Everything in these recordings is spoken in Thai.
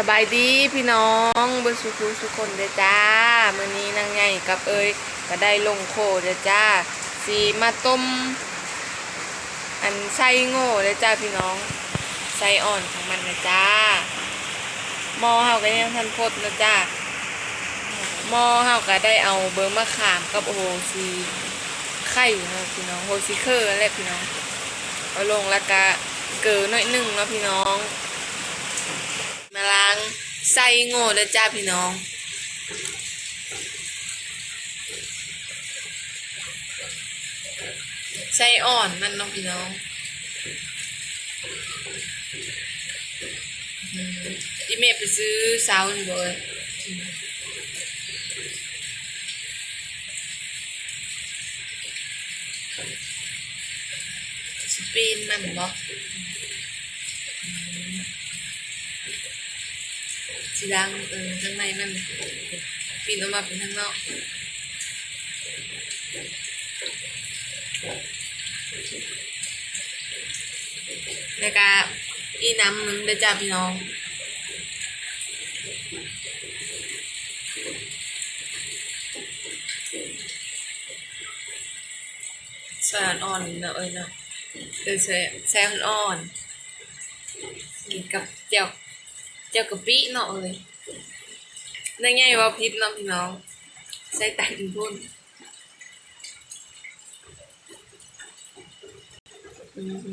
สบายดีพี่น้องเบนสุขุสุกคนเด้จ้ามื้อนี้นางไงกับเอ้ยก็ได้ลงโคเด้จ้าสีมาต้ม อันไส้โง่เด้จ้าพี่น้องไส้อ่อนของมันนะจ้าหม้อเฮาก็ยังทันพดนะจ้าหม้อเฮาก็ได้เอาเบอร์มะขามกับโอซีไข่นะพี่น้องโฮซีเคอร์แหละพี่น้องเอาลงแล้วก็เกลือหน่อยนึงเนาะพี่น้อง มาล้างไส้โง่เด้อจ้าพี่น้อง ไส้อ่อนมันน้องพี่น้องอืมอีเมไปซื้อซาวน์เลยสปีนมันบอก สีดังเออข้างในมันปีนออกมาเป็นข้างนอกแล้วก็อีน้ำมันเด้จ้าพี่น้องแซนอ่อนเนอะเอ้ยเนอะเออแซแซนอ่อนกินกับเจียว เจ้ากะปิเนาะเลยนั่นไงว่าพิษเนาะพี่น้อง ใส่ตังพุ่นอืม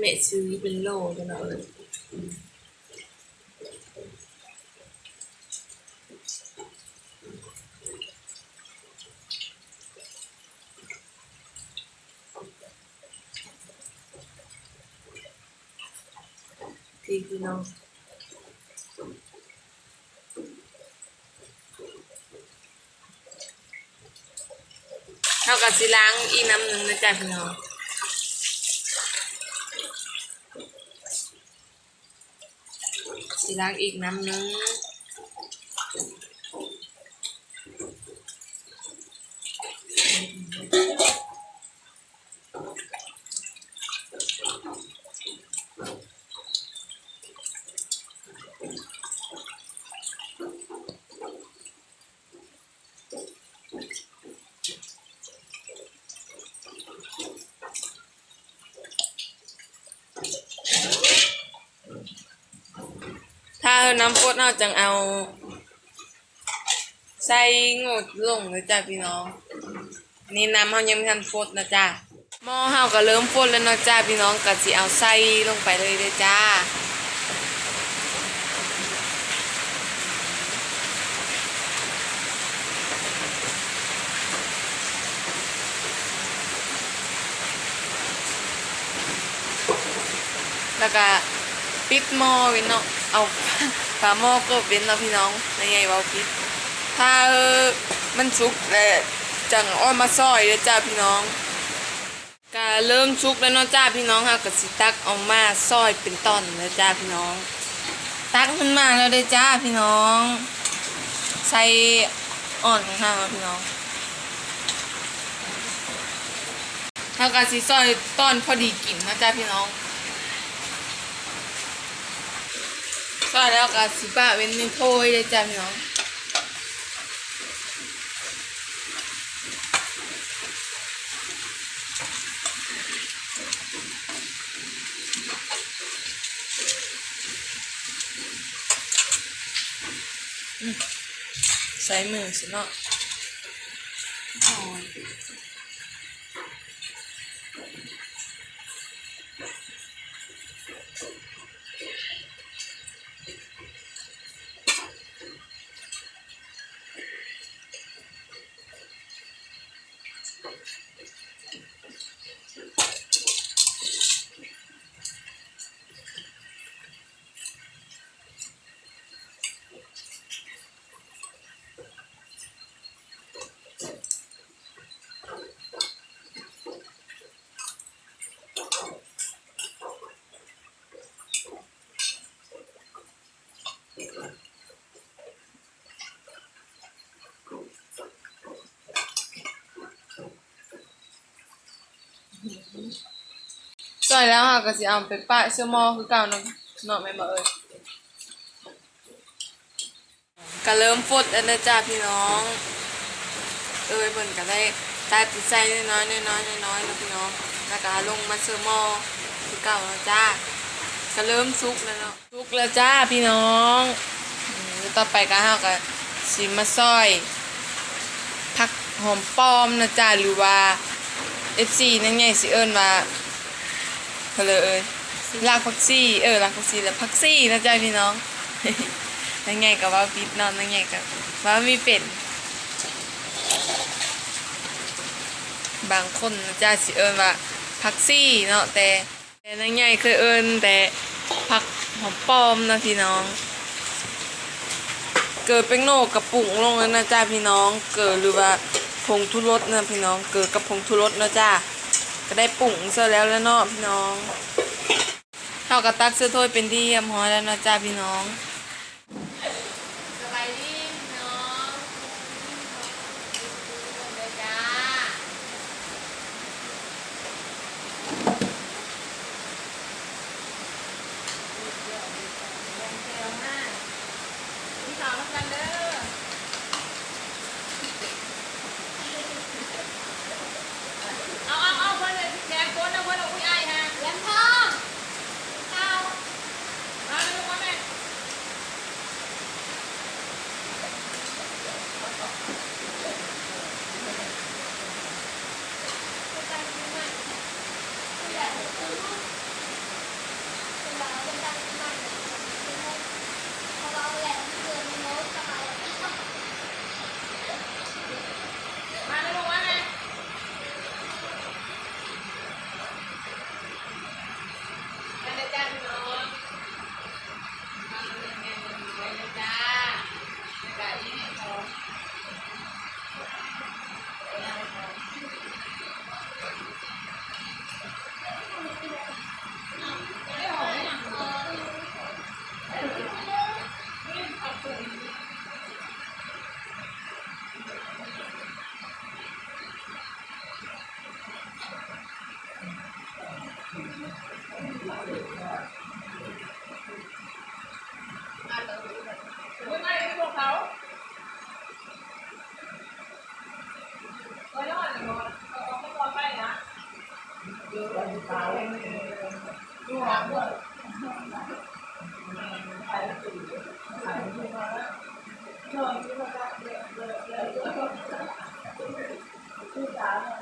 แม่ซื้อเป็นโลกันเนาะเลย ที่พี่น้องเท่ากับสิล้างอีกน้ำหนึ่งนะจ๊ะพี่น้องสิล้างอีกน้ำหนึ่ง น้ำพดเอาจังเอา ใส่งดลงนะจ๊ะพี่น้อง นี่น้ำเฮายังไม่ทันฟดนะจ๊ะหม้อเฮาก็เริ่มฟดแล้วเนาะจ้าพี่น้องก็สิเอาใส่ลงไปเลยเด้อจ้าแล้วก็ปิดหม้อไว้เนาะเอาาหม้อก็เป็นเนาะพี่น้องในไงเว่าปิดถ้าเออมันสุกแล้วจังอ้อมมาซอยเด้อจ้าพี่น้องก็เริ่มสุกแล้วเนาะจ้าพี่น้องค่ะก็สิตักเอามาซอยเป็นตอนแล้วจ้าพี่น้อง ตักขึ้นมาแล้วเด้จ้าพี่น้อง ใส่อ่อนของเฮาเนาะพี่น้องเฮาก็สิซอยตอนพอดีกลิ่นนะจ้าพี่น้อง ก็แล้วก็สิป้าเป็นในโพยเลยจ้ะพี่น้องใส่มือสิเนาะ ซอยแล้วค่ะก็สิเอาไปปะเสื้อมอคือเก่าเนาะเนาะแม่นบ่เอ้ยก็เริ่มฟดแล้วนะจ้าพี่น้อง เอ้ยเพิ่นก็ได้ตัดใส่น้อยน้อยน้อยๆเนะพี่น้องแล้วก็ลงมาเซอร์หมอคือเก่าแล้วจ้าก็เริ่มสุกแล้วเนาะสุกแล้วจ้าพี่น้องต่อไปก็เฮาก็สิมาซอยผักหอมปอมนะจ้าหรือว่า FC นั่นไงสิเอิ้นว่า เพนเลยเอ้ยรากผักซี่ เออรากผักซี่แล้วผักซี่นะจ้าพี่น้องนั่นไงก็ว่าปิดนอนนั่นไงก็ว่ามีเป็น บางคนนะจ้าสิเอิ้นว่าผักซี่เนาะแต่แต่นั่นไงเคยเอิ้นแต่ผักหอมปอมนะพี่น้อง เกิดเป็นโหนกกับปุ่งลงแล้วนะจ้าพี่น้อง เกิดหรือว่าผงทุรสนะพี่น้อง เกิดกับผงทุรสนะจ้า ก็ได้ปุ่งเสร็จแล้วแล้วเนาะพี่น้องเท่ากับตักเสื้อถ้วยเป็นที่เยี่ยมหอยแล้วนะจ้าพี่น้อง